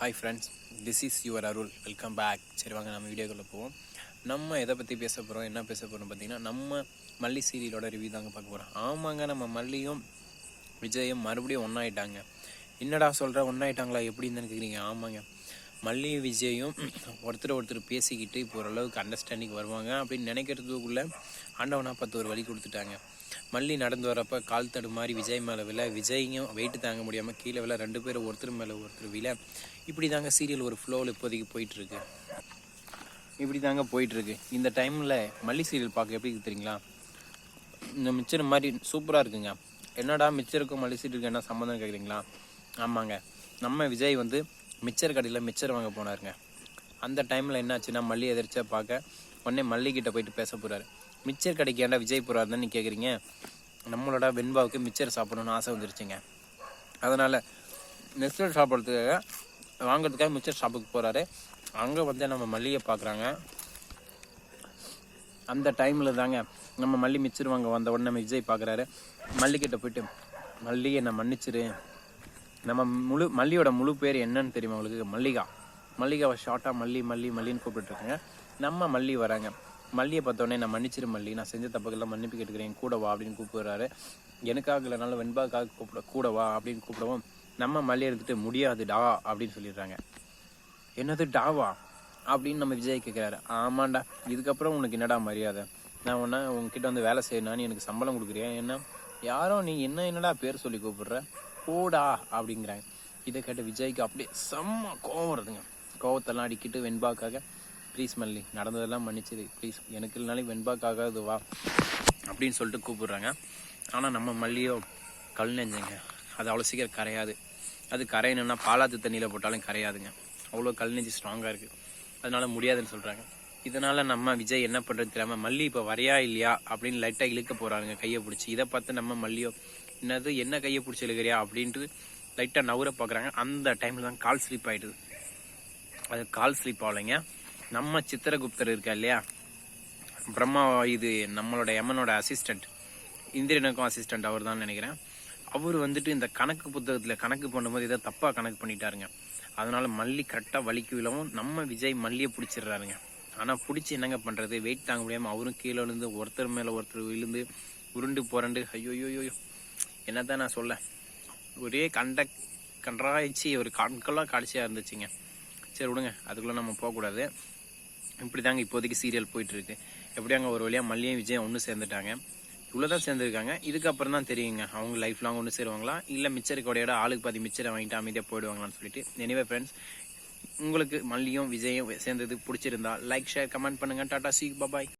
Hi friends this is your Arul welcome back சரி வாங்க நம்ம வீடியோக்குள்ளே போவோம். நம்ம எதை பற்றி பேச போகிறோம் என்ன பேச போகிறோம் பார்த்தீங்கன்னா நம்ம மல்லி சீரியலோட ரிவ்யூ தாங்க பார்க்க போகிறோம் ஆமாங்க நம்ம மல்லியும் விஜயும் மறுபடியும் ஒன்றாயிட்டாங்க என்னடா சொல்கிற ஒன்றாயிட்டாங்களா எப்படின்னு கேட்குறீங்க ஆமாங்க. மல்லி விஜயும் ஒருத்தர் ஒருத்தர் பேசிக்கிட்டு இப்போ ஓரளவுக்கு அண்டர்ஸ்டாண்டிங் வருவாங்க அப்படின்னு நினைக்கிறதுக்குள்ளே ஆண்டவனா பத்து ஒரு வழி கொடுத்துட்டாங்க. மல்லி நடந்து வரப்ப கால் தடு மாதிரி விஜய் மேலே விழ விஜயும் வெயிட்டு தாங்க முடியாமல் கீழே விழ ரெண்டு பேரும் ஒருத்தர் மேலே ஒருத்தர் விழ இப்படி தாங்க சீரியல் ஒரு ஃப்ளோவில் இப்போதைக்கு போயிட்டுருக்கு. இப்படி தாங்க போயிட்டுருக்கு. இந்த டைமில் மல்லி சீரியல் பார்க்க எப்படி தெரியுங்களா? இந்த மிச்சர் மாதிரி சூப்பராக இருக்குங்க. என்னடா மிச்சருக்கும் மல்லி சீரியலுக்கு என்ன சம்மந்தம் கேட்குறீங்களா ஆமாங்க. நம்ம விஜய் வந்து மிச்சர் கடையில் மிச்சர் வாங்க போனாருங்க. அந்த டைமில் என்னாச்சுன்னா மல்லி எதிர்த்தா பார்க்க உடனே மல்லிகிட்ட போயிட்டு பேச போகிறாரு மிச்சர் கடைக்கு ஏன்டா விஜய் போகிறாருன்னு கேட்குறீங்க நம்மளோட வெண்பாவுக்கு மிச்சர் சாப்பிடணும்னு ஆசை வந்துருச்சுங்க. அதனால் மிச்சர் சாப்பிட்றதுக்காக வாங்குறதுக்காக மிச்சர் ஷாப்புக்கு போகிறாரு அங்கே வந்து நம்ம மல்லியை பார்க்குறாங்க அந்த டைமில் தாங்க நம்ம மல்லி மிச்சர் வாங்க வந்த உடனே நம்ம விஜய் பார்க்குறாரு மல்லிக்கிட்ட போயிட்டு மல்லியை என்னை மன்னிச்சிரு. நம்ம முழு மல்லியோட முழு பேர் என்னன்னு தெரியுமா உங்களுக்கு? மல்லிகா. மல்லிகாவை ஷார்ட்டாக மல்லி மல்லி மல்லின்னு கூப்பிட்டுருக்காங்க நம்ம மல்லி வராங்க. மல்லியை பார்த்தோன்னே நான் மன்னிச்சிரு மல்லி. நான் செஞ்ச தப்புக்கெல்லாம் மன்னிப்பு கேட்டுக்கிறேன். கூட வா அப்படின்னு கூப்பிடுறாரு. எனக்காக இல்லைனால வெண்பாக்காக கூப்பிட. கூட வா அப்படின்னு கூப்பிடவும் நம்ம மல்லி எடுத்துகிட்டு முடியாது டா அப்படின்னு சொல்லிடுறாங்க. என்னது டாவா? அப்படின்னு நம்ம விஜய் கேட்குறாரு ஆமாண்டா. இதுக்கப்புறம் உனக்கு என்னடா மரியாதை? நான் உன்ன உங்ககிட்ட வந்து வேலை செய்யணும்னு எனக்கு சம்பளம் கொடுக்குறியா? என்ன? யாரோ நீ என்ன என்னடா பேர் சொல்லி கூப்பிடுற? போடா அப்படிங்கிறாங்க. இதை கேட்ட விஜய்க்கு அப்படியே செம்ம கோவம் வருதுங்க. கோவத்தெல்லாம் அடிக்கிட்டு வெண்பாக்காக ப்ளீஸ் மல்லி நடந்ததெல்லாம் மன்னிச்சிரு ப்ளீஸ் எனக்கு இல்லைனாலும் வெண்பாக்காக அது வா. அப்படின்னு சொல்லிட்டு கூப்பிடுறாங்க. ஆனால் நம்ம மல்லியோ கல் நெஞ்சங்க. அது அவ்வளோ சீக்கிரம் கரையாது. அது கரையணும்னா பாலாத்து தண்ணியில் போட்டாலும் கரையாதுங்க. அவ்வளோ கல் நெஞ்சு ஸ்ட்ராங்காக இருக்குது அதனால் முடியாதுன்னு சொல்கிறாங்க இதனால் நம்ம விஜய் என்ன பண்ணுறது தெரியாமல் மல்லி இப்போ வரையா இல்லையா? அப்படின்னு லைட்டாக இழுக்க போகிறாங்க கையை பிடிச்சி. இதை பார்த்து நம்ம மல்லியோ என்னது என்ன கையை பிடிச்சி எழுகிறியா அப்படின்ட்டு லைட்டாக நவுற பார்க்குறாங்க அந்த டைமில் தான் கால் ஸ்லிப் ஆகிடுது அது கால் ஸ்லிப் ஆகலைங்க. நம்ம சித்திரகுப்தர் இருக்கா இல்லையா? பிரம்மா இது நம்மளோட எம்மனோட அசிஸ்டண்ட் இந்திரனுக்கும் அசிஸ்டண்ட் அவர் தான் நினைக்கிறேன். அவர் வந்துட்டு இந்த கணக்கு புத்தகத்தில் கணக்கு பண்ணும்போது இதை தப்பாக கணக்கு பண்ணிட்டாருங்க. அதனால் மல்லி கரெக்டாக வலிக்கு விழவும் நம்ம விஜய் மல்லியை பிடிச்சிடுறாருங்க. ஆனால் பிடிச்சி என்னங்க பண்ணுறது வெயிட் தாங்க முடியாமல் அவரும் கீழே விழுந்து ஒருத்தர் மேலே ஒருத்தர் விழுந்து உருண்டு புரண்டு ஐயோ ஐயோ. என்னதான் நான் சொல்ல. ஒரே கண்ட கன்றாய்ச்சி ஒரு கண்கெல்லாம் காட்சியாக இருந்துச்சுங்க. சரி விடுங்க. அதுக்குள்ளே நம்ம போகக்கூடாது. இப்படி தாங்க இப்போதைக்கு சீரியல் போயிட்டுருக்கு. எப்படி அங்கே ஒரு வழியாக மல்லியும் விஜயம் ஒன்று சேர்ந்துட்டாங்க. இவ்வளோ தான் சேர்ந்துருக்காங்க. இதுக்கப்புறம் தான் தெரியுங்க. அவங்க லைஃப் லாங் ஒன்று சேருவாங்களா? இல்லை மிச்சர் கொடையோட ஆளுக்கு பாதி மிச்சரை வாங்கிட்டு அமைதியாக போயிடுவாங்களான்னு சொல்லிட்டு. எனிவே ஃப்ரெண்ட்ஸ் உங்களுக்கு மல்லியும் விஜயும் சேர்ந்தது பிடிச்சிருந்தா லைக் ஷேர் கமெண்ட் பண்ணுங்க. Tata C bye bye